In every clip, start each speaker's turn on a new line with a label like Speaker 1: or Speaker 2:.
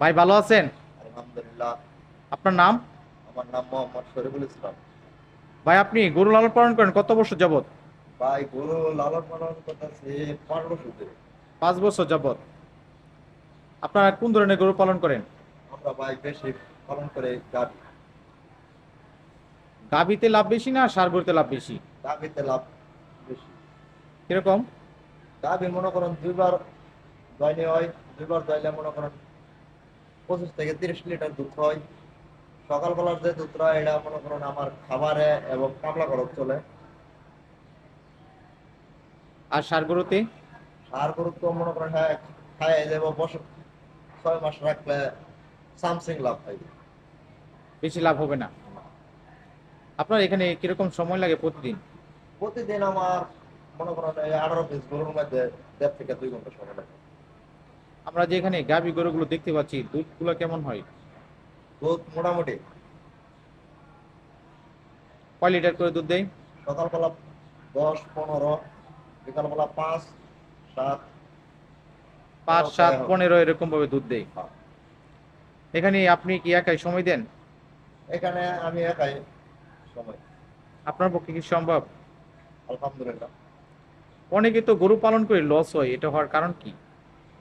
Speaker 1: ভাই ভালো আছেন?
Speaker 2: আলহামদুলিল্লাহ।
Speaker 1: আপনার নাম?
Speaker 2: আমার নাম মোহাম্মদ শরীফুল ইসলাম।
Speaker 1: ভাই আপনি গরু লালন পালন করেন কত বছর যাবত
Speaker 2: ভাই গরু লালন পালন করতেছি পনেরো বছর ধরে।
Speaker 1: পাঁচ বছর যাবত আপনারা কোন ধরনের গরু পালন করেন?
Speaker 2: আমরা ভাই বেশি পালন করে গাভি।
Speaker 1: গাভিতে লাভ বেশি না সার গরুতে লাভ বেশি?
Speaker 2: গাভিতে লাভ বেশি।
Speaker 1: কীরকম?
Speaker 2: গাভি মনে করেন দুইবার দয়নি হয় দুইবার দইলে মনে করেন পঁচিশ থেকে তিরিশ লিটার দুধ হয়। সকালবেলার যে দুধ হয় এটা মনে করেন আমার খাবারে এবং কামলা খরচ চলে।
Speaker 1: আর সার গরুতে
Speaker 2: সার গরু তো মনে করেন হ্যাঁ খায় যাব বছর ছয় মাস রাখলে সামসিং লাভ হয়।
Speaker 1: বেশি লাভ হবে না? আপনার এখানে কীরকম সময় লাগে প্রতিদিন?
Speaker 2: প্রতিদিন আমার মনে করেন আঠারো পিস গরুর মধ্যে দেড় থেকে দুই ঘণ্টা সময় লাগে।
Speaker 1: আমরা যে এখানে গাভি গরুগুলো দেখতে পাচ্ছি দুধগুলো কেমন হয়?
Speaker 2: দুধ মোটামুটি।
Speaker 1: কয় লিটার করে দুধ দেয়?
Speaker 2: সকালবেলা দশ পনেরো বিকালবেলা পাঁচ সাত।
Speaker 1: পাঁচ সাত পনেরো এরকম ভাবে দুধ দেয়।
Speaker 2: হ্যাঁ।
Speaker 1: এখানে আপনি কি একাই সময় দেন?
Speaker 2: এখানে আমি একাই সময়।
Speaker 1: আপনার পক্ষে কি সম্ভব?
Speaker 2: আলহামদুলিল্লাহ।
Speaker 1: অনেকে তো গরু পালন করে লস হয় এটা হওয়ার কারণ কি?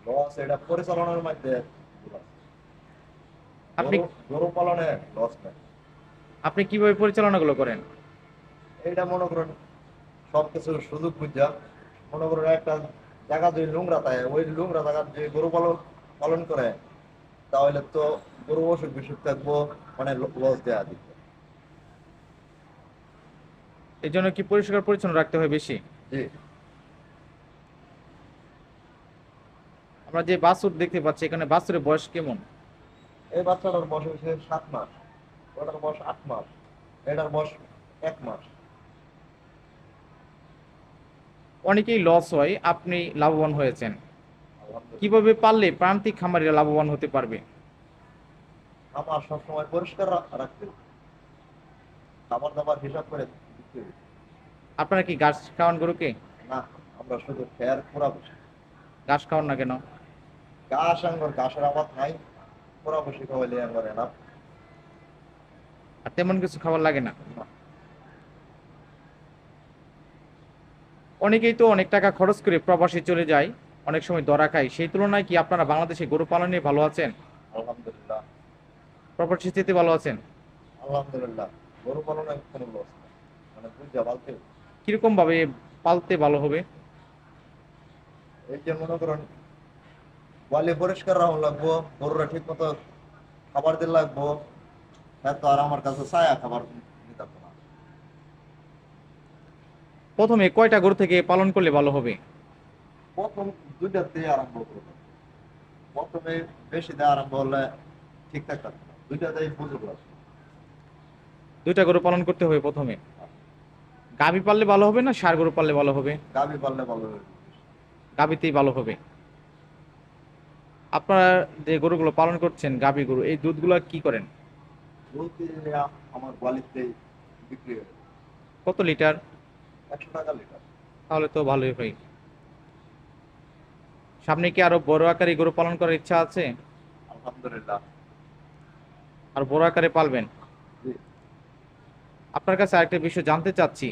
Speaker 2: লস এটা পরিচালনার মধ্যে
Speaker 1: আপনি
Speaker 2: গরু- পালনে লস নেই।
Speaker 1: আপনি কীভাবে পরিচালনাগুলো করেন?
Speaker 2: এইটা মনে করেন সবকিছু সুযোগ বুঝা। মনে করেন একটা জায়গা যদি নোংরা থাকে ওই নোংরা জায়গা যে গরু পালন পালন করে তাহলে তো গরু অসুখ বিসুখ থাকব মানে লস দেওয়া দিবে।
Speaker 1: এই জন্য কি পরিষ্কার পরিচ্ছন্ন রাখতে হয় বেশি?
Speaker 2: জি।
Speaker 1: আমরা যে বাছুর দেখতে পাচ্ছি এখানে বাছুরের বয়স কেমন?
Speaker 2: এই বাচ্চাটার বয়স হয়েছে সাত মাস। ওটার বয়স আট মাস। এটার বয়স এক মাস।
Speaker 1: অনেকেই লস হয় আপনি লাভবান হয়েছেন। কীভাবে পারলে প্রান্তিক খামারিরা লাভবান হতে পারবে?
Speaker 2: আমার সবসময় পরিষ্কার রাখতে খাবার দাবার হিসাব করে
Speaker 1: আপনারা কি ঘাস খাওয়ান গরুকে?
Speaker 2: না আমরা শুধু ফেয়ার বসি
Speaker 1: ঘাস খাওয়ান না কেন?
Speaker 2: ঘাস আঙ্গর ঘাসের আবাদ নাই। পুরা বসি খাওয়াইলে আঙ্গর এনাফ
Speaker 1: আর তেমন কিছু খাবার লাগে না। অনেকেই তো অনেক টাকা খরচ করে প্রবাসে চলে যায় অনেক সময় দরা খায়। সেই তুলনায় কি আপনারা বাংলাদেশে গরু পালন ভালো আছেন?
Speaker 2: আলহামদুলিল্লাহ।
Speaker 1: প্রবাসী স্থিতি ভালো আছেন?
Speaker 2: আলহামদুলিল্লাহ। গরু পালনে কোনো লস মানে বুঝা
Speaker 1: কীরকম ভাবে পালতে ভালো হবে?
Speaker 2: এই যে মনে করেন গোয়ালি পরিষ্কার রাখুন লাগবো গরুরা ঠিক মতো খাবার দিতে লাগবো। হ্যাঁ তো আর আমার কাছে ছায়া খাবার না।
Speaker 1: প্রথমে কয়টা গরু থেকে পালন করলে ভালো হবে?
Speaker 2: প্রথম দুইটা দিয়ে আরম্ভ করব। প্রথমে বেশি দিয়ে আরম্ভ হলে ঠিকঠাক থাকবে দুইটা দিয়ে বুঝে
Speaker 1: দুইটা গরু পালন করতে হবে প্রথমে। গাভী পাললে ভালো হবে না সার গরু পাললে ভালো হবে?
Speaker 2: গাভি পারলে ভালো হবে।
Speaker 1: গাভীতেই ভালো হবে। আপনারা যে গরুগুলো পালন করছেন গাভী গরু এই দুধগুলো কি করেন?
Speaker 2: দুধ আমার বিক্রি হয়।
Speaker 1: কত লিটার?
Speaker 2: একশো টাকা লিটার।
Speaker 1: তাহলে তো ভালোই হয়। সামনে কি আরও বড় আকারে গরু পালন করার ইচ্ছা আছে?
Speaker 2: আলহামদুলিল্লাহ।
Speaker 1: আর বড় আকারে পালবেন? আপনার কাছে আরেকটা বিষয় জানতে চাচ্ছি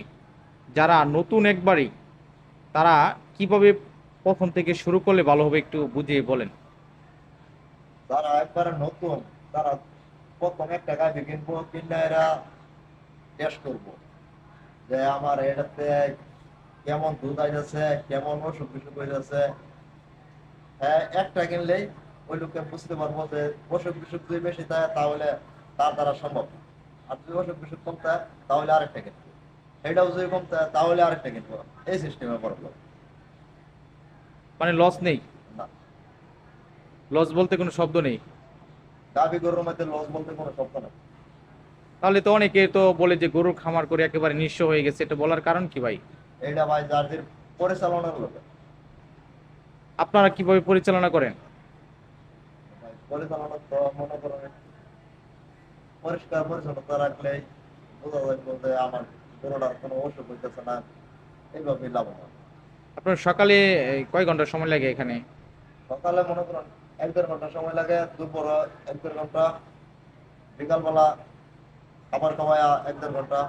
Speaker 1: যারা নতুন একবারই তারা কীভাবে প্রথম থেকে শুরু করলে ভালো হবে একটু বুঝিয়ে বলেন।
Speaker 2: যারা একবারে নতুন, তারা প্রথম একটা গাভি কিনবো, কিনে এরা টেস্ট করব। যে আমার এটাতে কেমন দুধ আইতেছে, কেমন অসুখ বিসুখ হইতেছে। হ্যাঁ একটা কিনলেই ওই লোককে বুঝতে পারব যে অসুখ বিসুখ যদি বেশি থাকে তাহলে তার দ্বারা সম্ভব। আর যদি অসুখ বিসুখ কম থাকে তাহলে আরেকটা কিনবো। এটাও যদি কম থাকে তাহলে আরেকটা কিনবো। এই সিস্টেমে করব
Speaker 1: মানে লস নেই? লস বলতে কোনো শব্দ নেই।
Speaker 2: গাভি গরুর মধ্যে লস বলতে কোনো শব্দ না
Speaker 1: তাহলে তো অনেকে তো বলে যে গরুর খামার করে একেবারে নিঃস্ব হয়ে গেছে এটা বলার কারণ কি ভাই?
Speaker 2: এইটা ভাই যার যে পরিচালনার লোক।
Speaker 1: আপনারা কীভাবে পরিচালনা করেন?
Speaker 2: পরিচালনা তো মনে করেন পরিষ্কার পরিচ্ছন্নতা রাখলেই বোঝা যাবে যে আমার গরুটার কোনো অসুখ হইতেছে না এইভাবেই লাভবান।
Speaker 1: আপনার সকালে কয় ঘণ্টা সময় লাগে এখানে?
Speaker 2: সকালে মনে করেন এক দেড় ঘণ্টা সময় লাগে, দুপুর এক দেড় ঘণ্টা, বিকালবেলা খাবার খাওয়ায় এক দেড় ঘণ্টা।